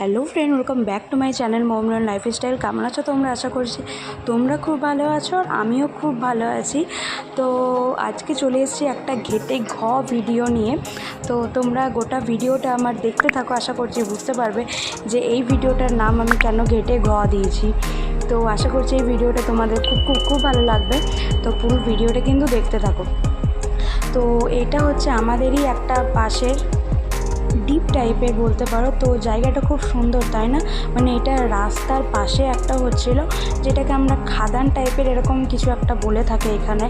Hello friend, welcome back to my channel Momran lifestyle. কেমন আছো তোমরা? আশা করছি তোমরা খুব ভালো আছো আর আমিও খুব ভালো আছি। তো আজকে চলে এসেছি একটা ঘেটে ঘ ভিডিও নিয়ে। তো তোমরা গোটা ভিডিওটা আমার দেখতে থাকো, আশা করছি বুঝতে পারবে যে এই ভিডিওটার নাম আমি কেন ঘেটে ঘ দিয়েছি। তো আশা করছি এই ভিডিওটা তোমাদের খুব খুব খুব ভালো লাগবে। তো পুরো ভিডিওটা কিন্তু দেখতে থাকো। তো এটা হচ্ছে আমাদেরই একটা পাশের ডিপ টাইপের বলতে পারো। তো জায়গাটা খুব সুন্দর, তাই না? মানে এটা রাস্তার পাশে একটা হচ্ছিল, যেটাকে আমরা খাদান টাইপের এরকম কিছু একটা বলে থাকে এখানে।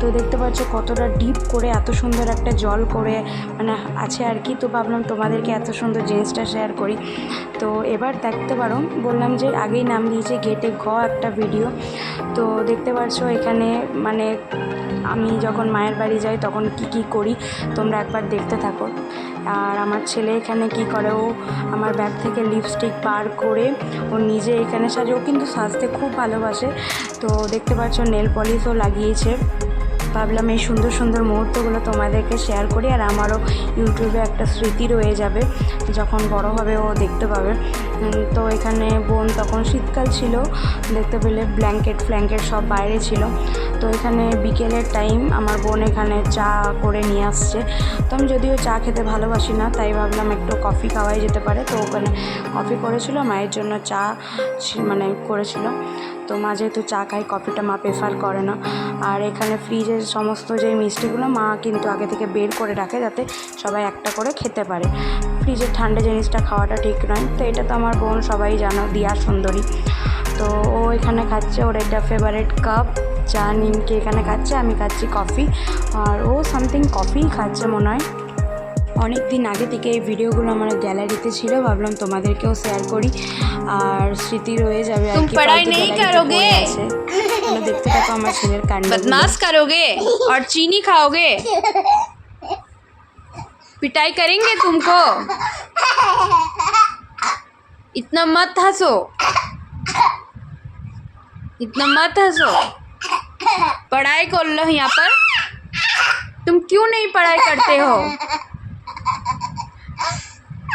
তো দেখতে পাচ্ছ কতটা ডিপ করে, এত সুন্দর একটা জল করে মানে আছে আর কি। তো ভাবলাম তোমাদেরকে এত সুন্দর জিনিসটা শেয়ার করি। তো এবার দেখতে পারো, বললাম যে আগেই নাম দিয়েছে গেটে ঘ একটা ভিডিও তো দেখতে পাচ্ছ এখানে মানে আমি যখন মায়ের বাড়ি যাই তখন কি কি করি, তোমরা একবার দেখতে থাকো। আর আমার ছেলে এখানে কি করে? ও আমার ব্যাগ থেকে লিপস্টিক বার করে ও নিজে এখানে সাজে। ও কিন্তু সাজতে খুব ভালোবাসে। তো দেখতে পাচ্ছ নেল পলিশও লাগিয়েছে। ভাবলাম এই সুন্দর সুন্দর মুহূর্তগুলো তোমাদেরকে শেয়ার করি আর আমারও ইউটিউবে একটা স্মৃতি রয়ে যাবে যখন বড় হবে ও দেখতে পাবে। তো এখানে বোন তখন শীতকাল ছিল, দেখতে পেলে ব্ল্যাঙ্কেট ফ্ল্যাঙ্কেট সব বাইরে ছিল। তো এখানে বিকেলের টাইম আমার বোন এখানে চা করে নিয়ে আসছে। তো আমি যদিও চা খেতে ভালোবাসি না, তাই ভাবলাম একটু কফি খাওয়াই যেতে পারে। তো ওখানে কফি করেছিল, মায়ের জন্য চা মানে করেছিল। তো মা যেহেতু চা খায় কফিটা মা প্রেফার করে না। আর এখানে ফ্রিজের সমস্ত যে মিষ্টিগুলো মা কিন্তু আগে থেকে বের করে রাখে যাতে সবাই একটা করে খেতে পারে। ফ্রিজের ঠান্ডা জিনিসটা খাওয়াটা ঠিক নয়। তো এটা তো আমার বোন সবাই জানো, দিয়া সুন্দরী। তো ও এখানে খাচ্ছে, ওর একটা ফেভারেট কাপ চা নিমকে এখানে খাচ্ছে, আমি খাচ্ছি কফি আর ও সামথিং কফিই খাচ্ছে মনে হয়। অনেক দিন আগে থেকে এই ভিডিওগুলো আমার গ্যালারিতে ছিল ভাবলাম তোমাদেরকেও শেয়ার করি আর স্মৃতি রয়ে যাবে আর तुम কি पढ़ाई ফালতু नहीं গ্যালারিতে करोगे? পড়ে আছে। তোমরা দেখতে থাকো আমার ছেলের কাণ্ড बदमाश करोगे और चीनी खाओगे पिटाई करेंगे तुमको इतना मत हंसो इतना मत हंसो पढ़ाई कर लो यहाँ पर तुम क्यों नहीं पढ़ाई करते हो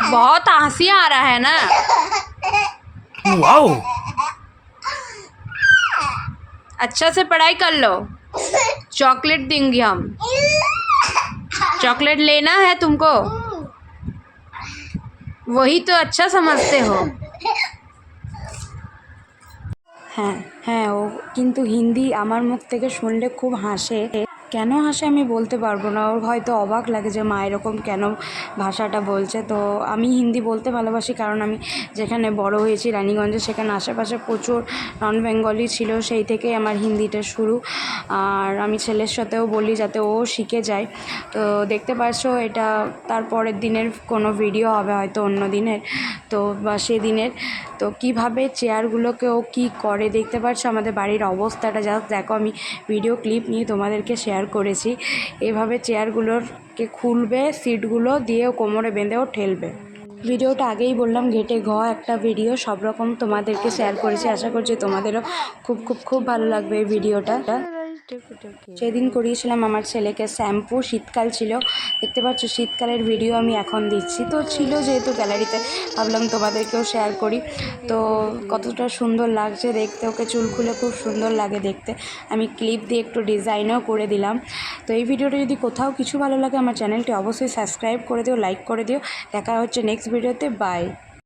बहुत हंसी आ रहा है ना वाओ अच्छा से पढ़ाई कर लो चॉकलेट देंगे हम चॉकलेट लेना है तुमको वही तो अच्छा समझते हो হ্যাঁ হ্যাঁ ও কিন্তু হিন্দি আমার মুখ থেকে শুনলে খুব হাসে কেন হাসে আমি বলতে পারব না। ওর হয়তো অবাক লাগে যে মা এরকম কেন ভাষাটা বলছে। তো আমি হিন্দি বলতে ভালোবাসি কারণ আমি যেখানে বড় হয়েছি রানীগঞ্জে, সেখানে আশেপাশে প্রচুর নন বেঙ্গলি ছিল, সেই থেকেই আমার হিন্দিটা শুরু। আর আমি ছেলের সাথেও বলি যাতে ও শিখে যায়। তো দেখতে পাচ্ছো এটা তারপরের দিনের কোনো ভিডিও হবে হয়তো অন্য দিনের। তো বা সেদিনের। তো কীভাবে চেয়ারগুলোকে ও কী করে, দেখতে পাচ্ছ আমাদের বাড়ির অবস্থাটা জাস্ট দেখো। আমি ভিডিও ক্লিপ নিয়ে তোমাদেরকে শেয়ার করেছি। এভাবে চেয়ারগুলোরকে খুলবে সিটগুলো দিয়ে কোমরে বেঁধেও ঠেলবে। ভিডিওটা আগেই বললাম, ঘেটে ঘ একটা ভিডিও সব রকম তোমাদেরকে শেয়ার করেছি। আশা করছি তোমাদেরও খুব খুব খুব ভালো লাগবে এই ভিডিওটা সেদিন করিয়েছিলাম আমার ছেলেকে শ্যাম্পু, শীতকাল ছিল। দেখতে পাচ্ছ, শীতকালের ভিডিও আমি এখন দিচ্ছি। তো ছিল যেহেতু গ্যালারিতে ভাবলাম তোমাদেরকেও শেয়ার করি। তো কতটা সুন্দর লাগছে দেখতে। ওকে চুল খুলে খুব সুন্দর লাগে দেখতে। আমি ক্লিপ দিয়ে একটু ডিজাইনও করে দিলাম। তো এই ভিডিওটা যদি কোথাও কিছু ভালো লাগে, আমার চ্যানেলটি অবশ্যই সাবস্ক্রাইব করে দিও লাইক করে দিও। দেখা হচ্ছে নেক্সট ভিডিওতে বাই